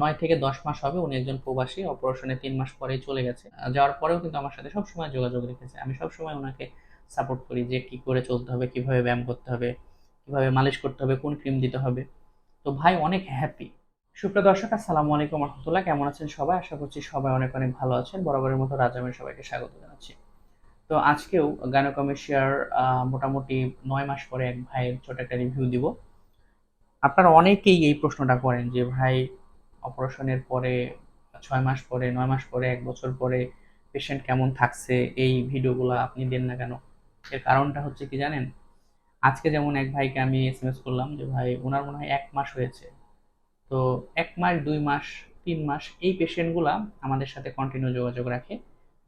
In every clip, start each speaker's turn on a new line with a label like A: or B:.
A: নয় থেকে দশ মাস হবে। উনি একজন প্রবাসী অপারেশনে তিন মাস পরেই চলে গেছে। যাওয়ার পরেও কিন্তু আমার সাথে সবসময় যোগাযোগ রেখেছে। আমি সবসময় ওনাকে সাপোর্ট করি যে কি করে চলতে হবে, কীভাবে ব্যায়াম করতে হবে, কীভাবে মালিশ করতে হবে, কোন ক্রিম দিতে হবে। তো ভাই অনেক হ্যাপি সুপ্রিয় দর্শক, আসসালামু আলাইকুম রহমতুল্লাহ। কেমন আছেন সবাই? আশা করছি সবাই অনেক অনেক ভালো আছেন। বরাবরের মতো রাজামের সবাইকে স্বাগত জানাচ্ছি। তো আজকেও গায়নোকমেশিয়ার মোটামুটি নয় মাস পরে এক ভাইয়ের ছোট একটা রিভিউ দিব। আপনারা অনেকেই এই প্রশ্নটা করেন যে, ভাই, অপারেশনের পরে, ছয় মাস পরে, নয় মাস পরে, এক বছর পরে পেশেন্ট কেমন থাকছে, এই ভিডিওগুলো আপনি দেন না কেন? এর কারণটা হচ্ছে কি জানেন? আজকে যেমন এক ভাইকে আমি এস এম এস করলাম যে, ভাই ওনার মনে হয় এক মাস হয়েছে। তো এক মাস, দুই মাস, তিন মাস এই পেশেন্টগুলা আমাদের সাথে কন্টিনিউ যোগাযোগ রাখে।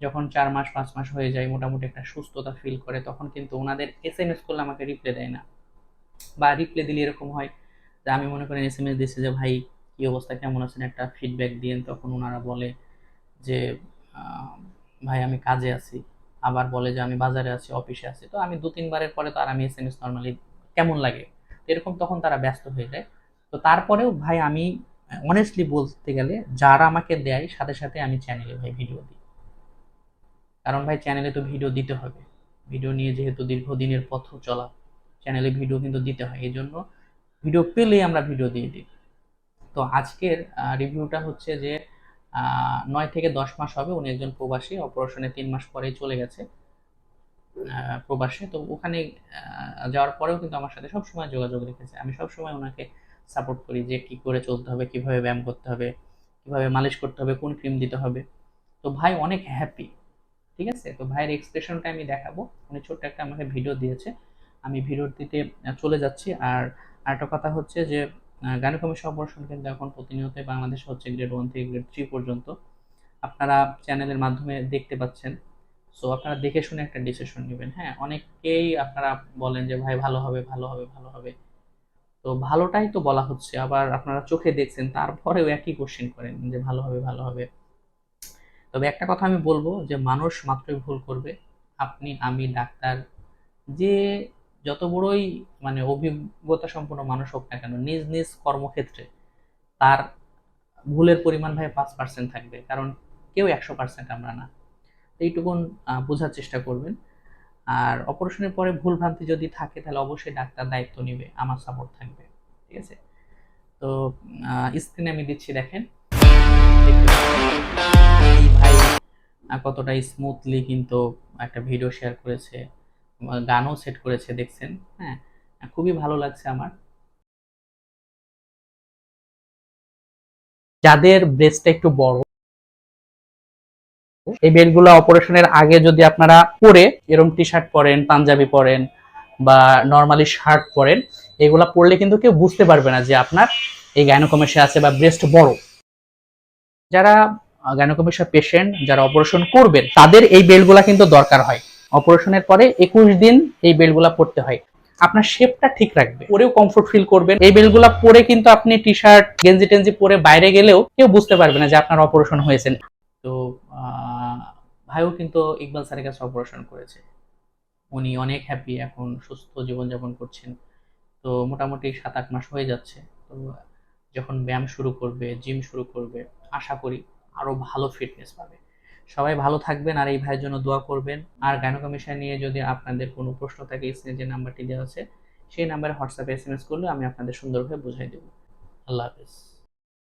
A: যখন চার মাস, পাঁচ মাস হয়ে যায়, মোটামুটি একটা সুস্থতা ফিল করে, তখন কিন্তু ওনাদের এস এম এস করলে আমাকে রিপ্লে দেয় না। বা রিপ্লে দিলে এরকম হয় যে আমি মনে করেন এস এম এস দিচ্ছি যে, ভাই, কি অবস্থা? কেমন আছেন? একটা ফিডব্যাক দিয়েন। তখন ওনারা বলে যে ভাই, আমি কাজে আছি। আবার বলে যে, আমি বাজারে আছি, অফিসে আছি। তো আমি দু তিনবারের পরে তো আর আমি এস এম এস নর্মালি কেমন লাগে? এরকম তখন তারা ব্যস্ত হয়ে যায়। তো তারপরেও, ভাই, আমি অনেস্টলি বলতে গেলে যারা আমাকে দেয়, সাথে সাথে আমি চ্যানেলে ভাই ভিডিও দিই। কারণ ভাই চ্যানেলে তো ভিডিও দিতে হবে। ভিডিও নিয়ে যেহেতু দীর্ঘদিনের পথ চলা চ্যানেলে ভিডিও কিন্তু দিতে হয়। এই জন্য ভিডিও পেলেই আমরা ভিডিও দিয়ে দিই। তো আজকের রিভিউটা হচ্ছে যে নয় থেকে দশ মাস হবে। উনি একজন প্রবাসী, অপারেশনে তিন মাস পরেই চলে গেছে প্রবাসে। তো ওখানে যাওয়ার পরেও কিন্তু আমার সাথে সবসময় যোগাযোগ রেখেছে। আমি সবসময় ওনাকে সাপোর্ট করি যে, কি করে চলতে হবে, কীভাবে ব্যায়াম করতে হবে, কীভাবে মালিশ করতে হবে, কোন ক্রিম দিতে হবে। তো ভাই অনেক হ্যাপি ঠিক আছে? তো ভাইয়ের এক্সপ্রেশনটা আমি দেখাবো। উনি ছোট্ট একটা আমাকে ভিডিও দিয়েছে। আমি ভিডিও দিতে চলে যাচ্ছি। আর আরেকটা কথা হচ্ছে যে গানকমিশন অপারেশন কিন্তু এখন প্রতিনিয়ত বাংলাদেশে হচ্ছে গ্রেড ওয়ান থেকে গ্রেড থ্রি পর্যন্ত। আপনারা চ্যানেলের মাধ্যমে দেখতে পাচ্ছেন। সো আপনারা দেখে শুনে একটা ডিসিশন নেবেন। হ্যাঁ অনেকেই আপনারা বলেন যে, ভাই, ভালো হবে ভালো হবে ভালো হবে। তো ভালোটাই তো বলা হচ্ছে। আবার আপনারা চোখে দেখছেন, তারপরেও একই কোশ্চেন করেন যে, ভালো হবে ভালো হবে। তবে একটা কথা আমি বলব যে, মানুষ মাত্রই ভুল করবে। আপনি, আমি, ডাক্তার, যে যত বড়ই মানে অভিজ্ঞতা সম্পন্ন মানুষ হোক না কেন, নিজ নিজ কর্মক্ষেত্রে তার ভুলের পরিমাণ ভাই পাঁচ পার্সেন্ট থাকবে, কারণ কেউ একশো পার্সেন্ট আমরা না। এইটুকুন বোঝার চেষ্টা করবেন। আর অপারেশনের পরে ভুল ভ্রান্তি যদি থাকে, তাহলে অবশ্যই ডাক্তার দায়িত্ব নেবে, আমার সাপোর্ট থাকবে, ঠিক আছে? তো স্ক্রিনে আমি দিচ্ছি, দেখেন। ভাই কতটা স্মুথলি কিন্তু একটা ভিডিও শেয়ার করেছে। গানও সেট করেছে, দেখছেন? হ্যাঁ খুবই ভালো লাগছে আমার। যাদের ব্রেস্টটা একটু বড়, এই বেল্টগুলো অপারেশনের আগে যদি আপনারা পরে এরকম টি শার্ট পরেন, পাঞ্জাবি পরেন বা নর্মালি শার্ট পরেন, এগুলা পরলে কিন্তু কেউ বুঝতে পারবে না যে আপনার এই গাইনোকমেশিয়া আছে বা ব্রেস্ট বড়। যারা গাইনোকমেশিয়া পেশেন্ট যারা অপারেশন করবেন, তাদের এই বেল্টগুলা কিন্তু দরকার হয়। অপারেশনের পরে একুশ দিন এই বেল্টগুলা পরতে হয়। আপনার শেপটা ঠিক রাখবে। পরেও কমফোর্ট ফিল করবেন। এই বেল্টগুলা পরে কিন্তু আপনি টি শার্ট গেঞ্জি টেঞ্জি পরে বাইরে গেলেও কেউ বুঝতে পারবে না যে আপনার অপারেশন হয়েছে। তো ভাইও কিন্তু ইকবাল স্যারের কাছে অপারেশন করেছে। উনি অনেক হ্যাপি এখন সুস্থ জীবনযাপন করছেন। তো, মোটামুটি সাত আট মাস হয়ে যাচ্ছে। তো, যখন ব্যায়াম শুরু করবে জিম শুরু করবে, আশা করি আরও ভালো ফিটনেস পাবে। সবাই ভালো থাকবেন আর এই ভাইয়ের জন্য দোয়া করবেন। আর গাইনোকমিশন নিয়ে যদি আপনাদের কোনো প্রশ্ন থাকে স্ক্রিনে যে নাম্বারটি দেওয়া আছে, সেই নাম্বারে হোয়াটসঅ্যাপে এস এম এস করলে আমি আপনাদের সুন্দরভাবে বুঝাই দেবো। আল্লাহ হাফেজ।